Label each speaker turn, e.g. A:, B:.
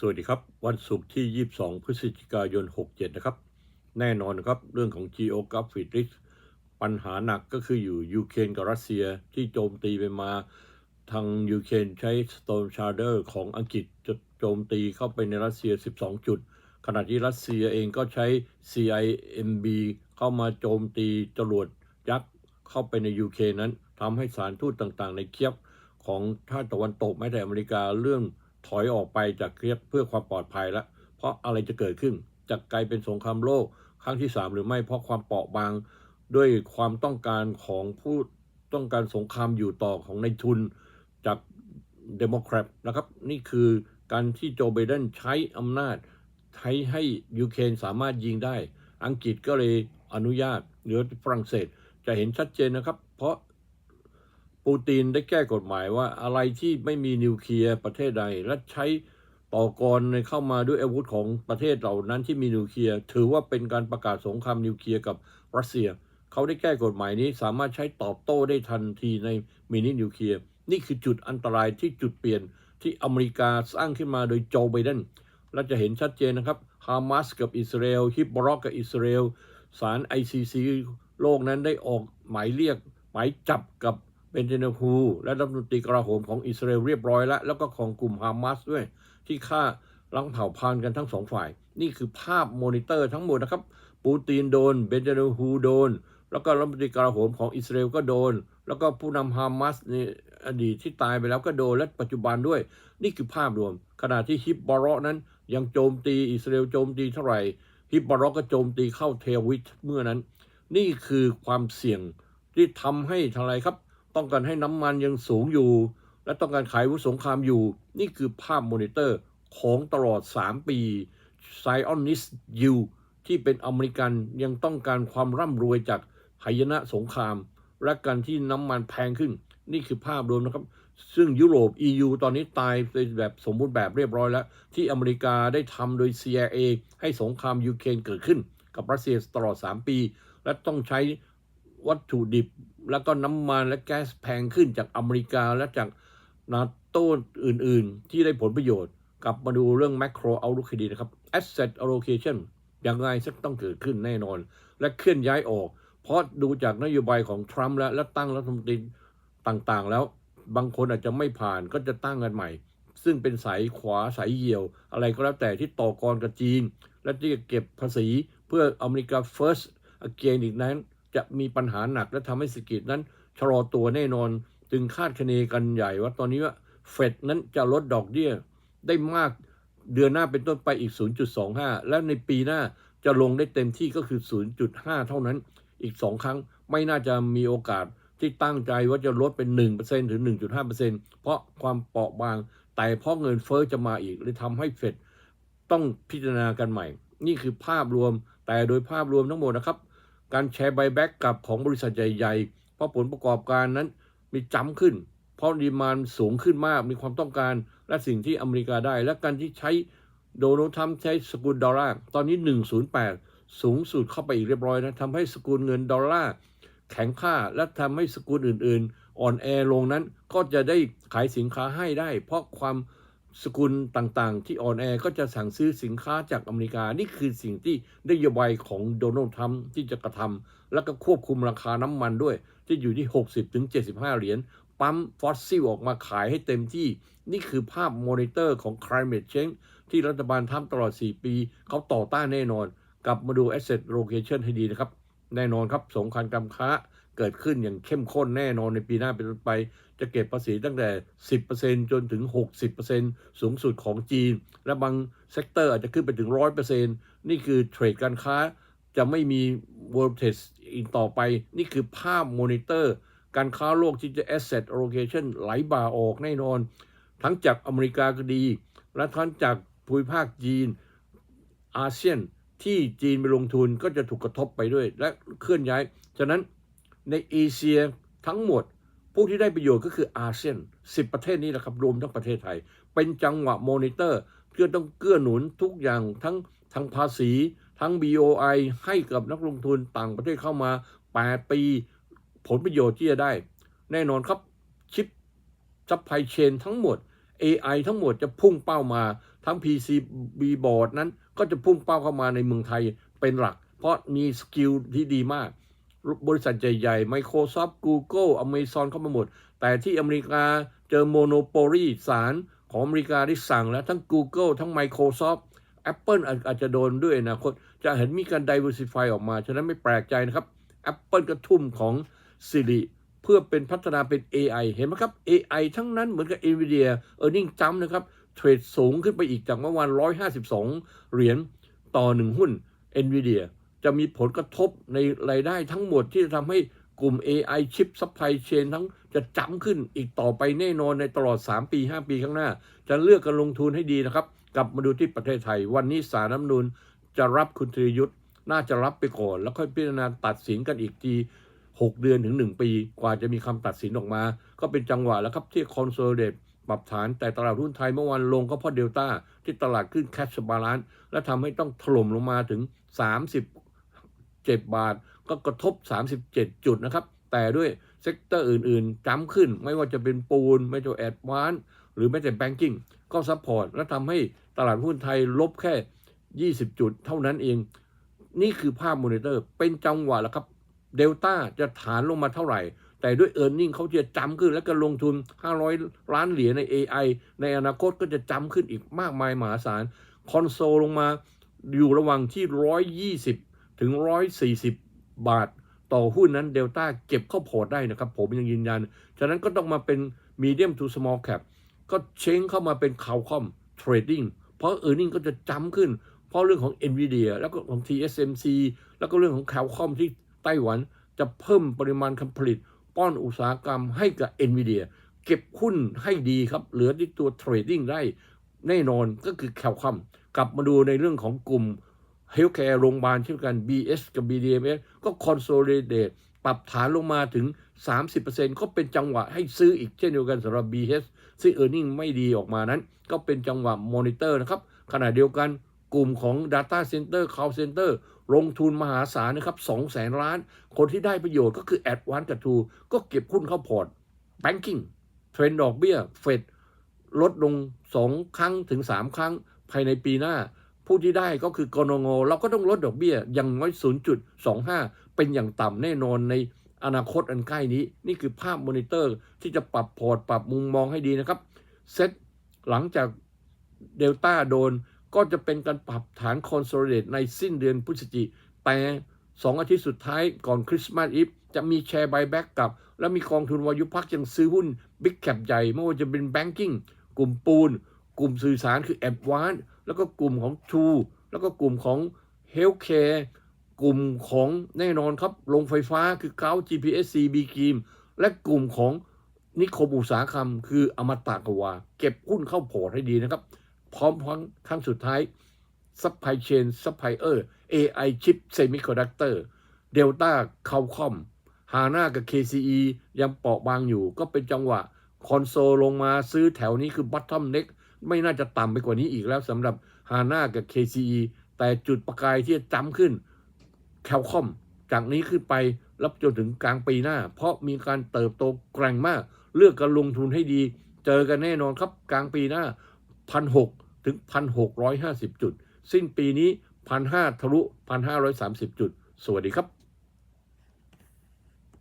A: สวัสดีครับ วันศุกร์ที่ 22 พฤศจิกายน 67 นะครับ แน่นอนนะครับ เรื่องของ geographic risk ปัญหาหนักก็คืออยู่ยูเครนกับรัสเซียที่โจมตีไปมาทางยูเครนใช้ Storm Shadow ของอังกฤษจะโจมตีเข้าไปในรัสเซีย 12 จุด ขณะที่รัสเซียเองก็ใช้ CIMB เข้ามาโจมตีจรวดยักษ์เข้าไปในยูเครนนั้นทำให้สารทูตต่างๆ ในเคียบของชาติตะวันตกแม้แต่อเมริกาเรื่อง ถอยออกไปจากเคียบเพื่อความปลอดภัยแล้วเพราะอะไรจะเกิดขึ้นจะกลายเป็นสงครามโลกครั้งที่ 3 หรือไม่เพราะความเปราะบางด้วยความต้องการของผู้ต้องการสงครามอยู่ต่อของในทุนจากเดโมแครตนะครับ นี่คือการที่โจไบเดนใช้อำนาจใช้ให้ยูเครนสามารถยิงได้ อังกฤษก็เลยอนุญาตหรือฝรั่งเศสจะเห็นชัดเจนนะครับ เพราะ ปูตินได้แก้กฎหมายว่าอะไรที่ไม่มีนิวเคลียร์ประเทศใด และใช้ต่อกรในเข้ามาด้วยอาวุธของประเทศเหล่านั้นที่มีนิวเคลียร์ถือว่าเป็นการประกาศสงครามนิวเคลียร์กับรัสเซีย เขาได้แก้กฎหมายนี้สามารถใช้ตอบโต้ได้ทันทีในมินินิวเคลียร์นี่คือจุดอันตรายที่จุดเปลี่ยนที่อเมริกาสร้างขึ้นมาโดยโจไบเดนเราจะเห็นชัดเจนนะครับฮามาสกับอิสราเอลฮิบบรอกกับอิสราเอลศาล ICC โลกนั้นได้ออกหมายเรียกหมายจับกับ เบนเจเนฮูและรัฐมนตรีกลาโหมของอิสราเอลเรียบร้อยแล้ว แล้วก็ของกลุ่มฮามาสด้วย ที่ฆ่าลังเผ่าพานธุ์กันทั้งสองฝ่าย นี่คือภาพโมนิเตอร์ทั้งหมดนะครับ ปูตินโดน เบนจเนฮูโดน แล้วก็รัฐมนตรีกลาโหมของอิสราเอลก็โดน แล้วก็ผู้นำฮามาสในอดีตที่ตายไปแล้วก็โดน และปัจจุบันด้วย นี่คือภาพรวม ขณะที่ฮิบบารอนั้นยังโจมตีอิสราเอลโจมตีเท่าไหร่ ฮิบบารอก็โจมตีเข้าเทลวิทเมื่อนั้น นี่คือความเสี่ยงที่ทำให้ทางไรครับ ต้องการให้น้ำมันยังสูงอยู่ และต้องการขายวุธสงครามอยู่ นี่คือภาพมอนิเตอร์ของตลอด 3 ปีไซออนิสยูที่เป็นอเมริกันยังต้องการความร่ำรวยจากหายนะสงคราม และการที่น้ำมันแพงขึ้น นี่คือภาพรวมนะครับ ซึ่งยุโรป EU ตอนนี้ตายในแบบสมบูรณ์แบบเรียบร้อยแล้ว ที่อเมริกาได้ทำโดย CIA ให้สงครามยูเครนเกิดขึ้น กับรัสเซียตลอด 3 ปี และต้องใช้ วัตถุดิบ แล้วก็น้ำมันและแก๊สแพงขึ้นจากอเมริกาและจากนาโต้อื่นๆ ที่ได้ผลประโยชน์ กลับมาดูเรื่อง macro outlook ดีนะครับ asset allocation อย่างไรสักต้องเกิดขึ้นแน่นอน และเคลื่อนย้ายออก เพราะดูจากนโยบายของทรัมป์แล้วและตั้งรัฐมนตรีต่างๆ แล้วบางคนอาจจะไม่ผ่านก็จะตั้งกันใหม่ ซึ่งเป็นสายขวาสายเหี่ยว อะไรก็แล้วแต่ที่ต่อกรกับจีน และที่จะเก็บภาษีเพื่ออเมริกา first again อีกนั้น จะมีปัญหาหนักและทำให้เศรษฐกิจนั้นชะลอตัวแน่นอน จึงคาดคะเนกันใหญ่ว่าตอนนี้ว่าเฟดนั้นจะลดดอกเบี้ยได้มากเดือนหน้าเป็นต้นไปอีก 0.25 และในปีหน้าจะลงได้เต็มที่ก็คือ 0.5 เท่านั้น อีก 2 ครั้งไม่น่าจะมีโอกาสที่ตั้งใจว่าจะลดเป็น 1%ถึง 1.5%เพราะความเปราะบาง แต่เพราะเงินเฟอ้อจะมาอีกเลยทำให้เฟดต้องพิจารณากันใหม่ นี่คือภาพรวม แต่โดยภาพรวมทั้งหมดนะครับ การแชร์ไบแบ็กกับของบริษัทใหญ่ ๆ เพราะผลประกอบการนั้นมีจำขึ้น เพราะดีมานสูงขึ้นมากมีความต้องการและสิ่งที่อเมริกาได้ และการที่ใช้โดนัลด์ทรัมป์ใช้สกุลดอลลาร์ตอนนี้ 108 สูงสุดเข้าไปอีกเรียบร้อยนะทำให้สกุลเงินดอลลาร์แข็งค่าและทำให้สกุลอื่น ๆ อ่อนแอลงนั้นก็จะได้ขายสินค้าให้ได้ เพราะความ สกุลต่างๆ ที่อ่อนแอก็จะสั่งซื้อสินค้าจากอเมริกา นี่คือสิ่งที่นโยบายของโดนัลด์ทรัมป์ที่จะกระทำแล้วก็ควบคุมราคาน้ำมันด้วย ที่อยู่ที่ 60-75 เหรียญ ปั๊มฟอสซิลออกมาขายให้เต็มที่ นี่คือภาพมอนิเตอร์ของ climate change ที่รัฐบาลทำตลอด 4 ปี เขาต่อต้านแน่นอน กลับมาดู asset location ให้ดีนะครับ แน่นอนครับสงครามการค้า เกิดขึ้นอย่างเข้มข้นแน่นอนในปีหน้าเป็นต้นไป จะเก็บภาษีตั้งแต่ 10%จนถึง 60%สูงสุดของจีน และบางเซกเตอร์อาจจะขึ้นไปถึง 100%นี่คือเทรดการค้าจะไม่มี world trade อีกต่อไป นี่คือภาพมอนิเตอร์ การค้าโลกที่จะ asset allocation ไหลบ่าออกแน่นอน ทั้งจากอเมริกาก็ดี และทั้งจากภูมิภาคจีนอาเซียนที่จีนไปลงทุนก็จะถูกกระทบไปด้วย และเคลื่อนย้าย ฉะนั้น ในเอเชียทั้งหมด ผู้ที่ได้ประโยชน์ก็คืออาเซียน 10 ประเทศนี้แหละครับ รวมทั้งประเทศไทย เป็นจังหวะมอนิเตอร์เพื่อต้องเกื้อหนุนทุกอย่างทั้งทั้งภาษี ทั้ง BOI ให้กับนักลงทุนต่างประเทศเข้ามา 8 ปี ผลประโยชน์ที่จะได้ แน่นอนครับชิปซัพพลายเชนทั้งหมด AI ทั้งหมดจะพุ่งเป้ามา ทั้ง PCB board นั้นก็จะพุ่งเป้าเข้ามาในเมืองไทยเป็นหลัก เพราะมีสกิลที่ดีมาก บริษัทใหญ่ๆ Microsoft Google Amazon เข้ามาหมด แต่ที่อเมริกาเจอโมโนโปลีสารของอเมริกาที่สั่งแล้วทั้ง Google ทั้ง Microsoft Apple อาจอาจจะโดนด้วยอนะคต จะเห็นมีการ diversify ออกมา ฉะนั้นไม่แปลกใจนะครับ Apple ก็ทุ่มของ Siri เพื่อเป็นพัฒนาเป็น AI เห็นไหมครับ AI ทั้งนั้นเหมือนกับ Nvidia earning จำนะครับ เทรดสูงขึ้นไปอีกจากเมื่อวาน 152 เหรียญต่อหนึ่งหุ้น Nvidia จะมีผลกระทบในรายได้ทั้งหมดที่จะทำให้กลุ่ม AI ชิป supply chain ทั้งจะจำขึ้นอีกต่อไปแน่นอนในตลอด 3 ปี 5 ปีข้างหน้า จะเลือกการลงทุนให้ดีนะครับ กลับมาดูที่ประเทศไทย วันนี้สารน้ำนูนจะรับคุณธีรยุทธ์น่าจะรับไปก่อน แล้วค่อยพิจารณาตัดสินกันอีกที 6 เดือนถึง 1 ปี กว่าจะมีคำตัดสินออกมา ก็เป็นจังหวะแล้วครับที่คอนโซลเดตปรับฐานแต่ตลาดหุ้นไทยเมื่อวานลงก็เพราะเดลต้าที่ตลาดขึ้นแคชบาลานซ์และทำให้ต้องถล่มลงมาถึง 37 บาท ก็กระทบ 37 จุดนะครับ แต่ด้วยเซกเตอร์อื่นๆจ้ำขึ้น ไม่ว่าจะเป็นปูน ไม่ว่าจะแอดวานหรือแม้แต่แบงกิ้งก็ซัพพอร์ตและทำให้ตลาดหุ้นไทยลบแค่ 20 จุดเท่านั้นเอง นี่คือภาพมอนิเตอร์ เป็นจังหวะแล้วครับเดลต้าจะฐานลงมาเท่าไหร่ แต่ด้วยเอ e a r n i n g เขาจะจำขึ้น แล้วก็ลงทุน 500 ล้านเหรียญใน AI ในอนาคตก็จะจำขึ้นอีกมากมายมหาศาล คอนโซลลงมาอยู่ระหว่างที่120 ถึง 140 บาทต่อหุ้นนั้นเดลต้าเก็บเข้าพอร์ตได้นะครับ ผมยังยืนยัน ฉะนั้นก็ต้องมาเป็น medium to small cap ก็เช้งเข้ามาเป็นข่าวคอมเทรดดิ้งเพราะ e a r n i n g ก็จะจำขึ้น เพราะเรื่องของ NVIDIA แล้วก็ของ TSMC แล้วก็เรื่องของข่าวคอมที่ไต้หวันจะเพิ่มปริมาณการผลิต ป้อนอุตสาหกรรมให้กับ NVIDIA เก็บหุ้นให้ดีครับ เหลือที่ตัวเทรดดิ้งได้แน่นอนก็คือแคลคอมกลับมาดูในเรื่องของกลุ่ม เฮลท์แคร์โรงพยาบาลเช่นกัน BS กับ BDMS ก็คอนโซลเดตปรับฐานลงมาถึง 30%ก็เป็นจังหวะให้ซื้ออีกเช่นเดียวกันสำหรับ BS ซึ่ง e a r n i n g ไม่ดีออกมานั้น ก็เป็นจังหวะมอนิเตอร์นะครับ ขณะเดียวกันกลุ่มของ Data Center Cloud Center ลงทุนมหาศาลนะครับ2แสนล้าน คนที่ได้ประโยชน์ก็คือ a d v a n c e กับ True ก็เก็บหุ้นเข้าพอร์ต Banking เทรนดอกเบี้ยเฟดลดลง 2 ครั้งถึง 3 ครั้งภายในปีหน้า ผู้ที่ได้ก็คือกรงเราก็ต้องลดดอกเบี้ยอย่างน้อย 0.25 เป็นอย่างต่ำแน่นอนในอนาคตอันใกล้นี้ นี่คือภาพมอนิเตอร์ที่จะปรับพอร์ตปรับมุมมองให้ดีนะครับ เซตหลังจากเดลต้าโดนก็จะเป็นการปรับฐานคอนโซลเดตในสิ้นเดือนพฤศจิกแต่2อาทิตย์สุดท้ายก่อนคริสต์มาสอีฟจะมีแชร์บายแบ็กกลับ และมีกองทุนวายุพักยังซื้อหุ้นบิ๊กแคปใหญ่ไม่ว่าจะเป็นแบงกิ้งกลุ่มปูน กลุ่มสื่อสารคือแอ v วานแล้วก็กลุ่มของ True แล้วก็กลุ่มของเฮลท์แคร์กลุ่มของแน่นอนครับโรงไฟฟ้าคือเกา GPSC B กีมและกลุ่มของนิคมอุตสาหกรรม คืออมตะกวา เก็บหุ้นเข้าพอร์ตให้ดีนะครับ พร้อมทั้งครั้งสุดท้าย supply chain supplier AI chip semiconductor Delta เข้าคอมฮาน่ากับ KCE ยังเปราะบางอยู่ ก็เป็นจังหวะ คอนโซลลงมาซื้อแถวนี้คือ bottom neck ไม่น่าจะต่ำไปกว่านี้อีกแล้วสำหรับฮาน่ากับ KCE แต่จุดประกายที่จะจ้ำขึ้นแคลคอมจากนี้ขึ้นไปรับจนถึงกลางปีหน้า เพราะมีการเติบโตแกร่งมาก เลือกการลงทุนให้ดี เจอกันแน่นอนครับกลางปีหน้าพันหถึงพันหกร้อยห้าสิบจุด สิ้นปีนี้พันห้าทะลุพันห้าร้อยสามสิบจุด สวัสดีครับ